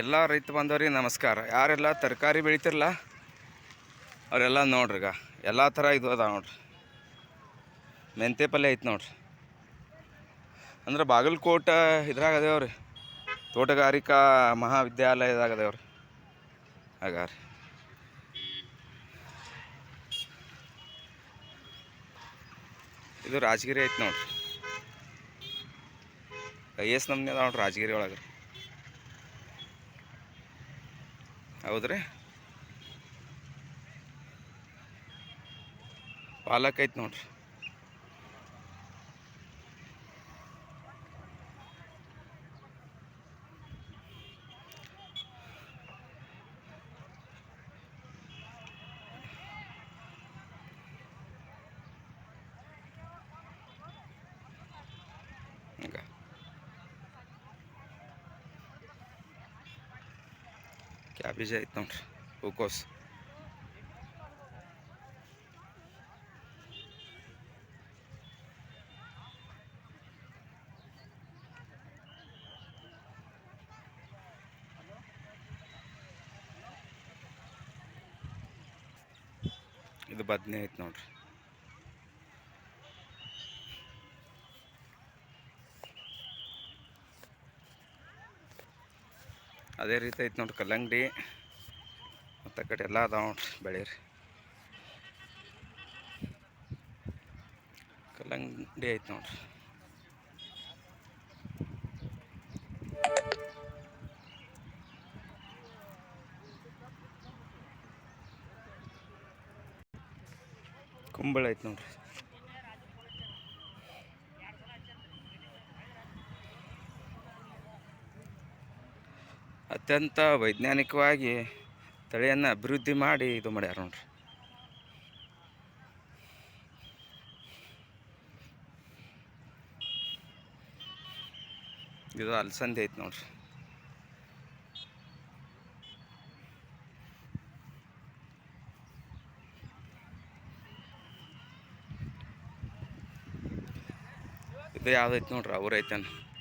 ಎಲ್ಲ ರೈತ ಬಾಂಧವ್ರಿಗೆ ನಮಸ್ಕಾರ. ಯಾರೆಲ್ಲ ತರಕಾರಿ ಬೆಳಿತಿರಲ್ಲ ಅವರೆಲ್ಲ ನೋಡ್ರಿಗ ಎಲ್ಲ ಥರ ಇದು ಅದ ನೋಡ್ರಿ. ಮೆಂತೆ ಪಲ್ಯ ಐತೆ ನೋಡ್ರಿ. ಅಂದ್ರೆ ಬಾಗಲಕೋಟ ಇದ್ರಾಗ ಅದೇವ್ರಿ ತೋಟಗಾರಿಕಾ ಮಹಾವಿದ್ಯಾಲಯದಾಗ ಅದೇವ್ರಿ ಹಾಗ ರೀ ಇದು ರಾಜಗಿರಿ ಐತೆ ನೋಡ್ರಿ. ಐ ಎಸ್ ನಮ್ನಿ ಅದ ನೋಡ್ರಿ ರಾಜಗಿರಿ ಒಳಗೆ ಹೌದ್ರಿ? ಪಾಲಕ್ ಐತೆ ನೋಡ್ರಿ. ಕ್ಯಾಬೇಜ್ ಐತೆ ನೋಡ್ರಿ ಹೂಕೋಸ್ ಇದು ಬದ್ನೆ ಐತೆ ನೋಡ್ರಿ ಅದೇ ರೀತಿ ಐತೆ ನೋಡ್ರಿ ಕಲ್ಲಂಗಡಿ. ಮತ್ತು ಕಡೆ ಎಲ್ಲ ಅದಾವ ನೋಡ್ರಿ ಬೆಳೀರಿ. ಕಲ್ಲಂಗಡಿ ಐತೆ ನೋಡ್ರಿ. ಕುಂಬಳ ಐತೆ ನೋಡ್ರಿ. ಅತ್ಯಂತ ವೈಜ್ಞಾನಿಕವಾಗಿ ತಳಿಯನ್ನು ಅಭಿವೃದ್ಧಿ ಮಾಡಿ ಇದು ಮಾಡ್ಯಾರ ನೋಡ್ರಿ. ಇದು ಅಲಸಂದಿ ಐತೆ ನೋಡ್ರಿ. ಇದು ಯಾವ್ದೈತೆ ನೋಡ್ರಿ? ಅವ್ರ ಐತೇನು?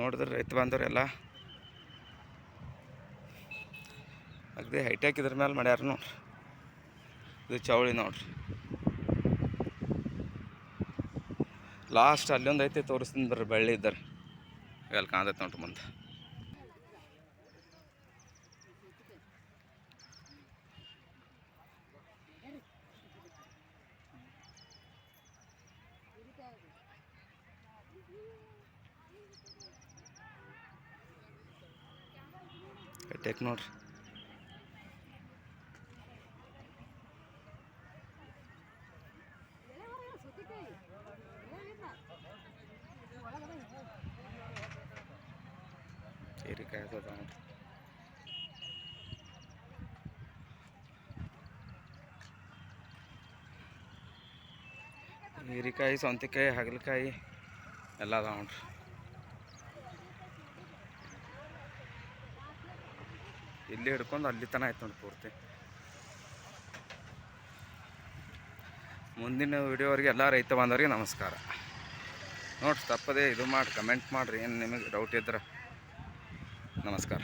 ನೋಡಿದ್ರೆ ರೈತ ಬಾಂಧವರೆಲ್ಲ ಅಗದಿ ಹೈಟೆಕ್ ಇದ್ರ ಮೇಲೆ ಮಾಡ್ಯಾರ ನೋಡ್ರಿ. ಇದು ಚೌಳಿ ನೋಡ್ರಿ. ಲಾಸ್ಟ್ ಅಲ್ಲೊಂದು ಐತೆ ತೋರಿಸ್ತೀನಿ ಬರ್ರಿ ಬೆಳ್ಳಿ ಇದ್ದಾರೆ. ಅಲ್ಲಿ ಕಾಣ್ತೈತೆ ನೋಡ್ರಿ ಮುಂದೆ. ಹೈಟೆಕ್ ನೋಡ್ರಿ ಅದಾವ ನೋಡ್ರಿ ಹೀರಿಕಾಯಿ ಸೌಂತಿಕಾಯಿ ಹಾಗಲಕಾಯಿ ಎಲ್ಲ ಅದಾವ ನೋಡ್ರಿ. ಇಲ್ಲಿ ಹಿಡ್ಕೊಂಡು ಅಲ್ಲಿ ತನಕ ಆಯ್ತು ನೋಡಿ ಪೂರ್ತಿ. ಮುಂದಿನ ವಿಡಿಯೋವರೆಗೆ ಎಲ್ಲ ರೈತ ಬಾಂಧವರಿಗೆ ನಮಸ್ಕಾರ. ನೋಡ್ರಿ ತಪ್ಪದೇ ಇದು ಮಾಡಿ ಕಮೆಂಟ್ ಮಾಡಿರಿ. ಏನು ನಿಮಗೆ ಡೌಟ್ ಇದ್ರೆ ನಮಸ್ಕಾರ.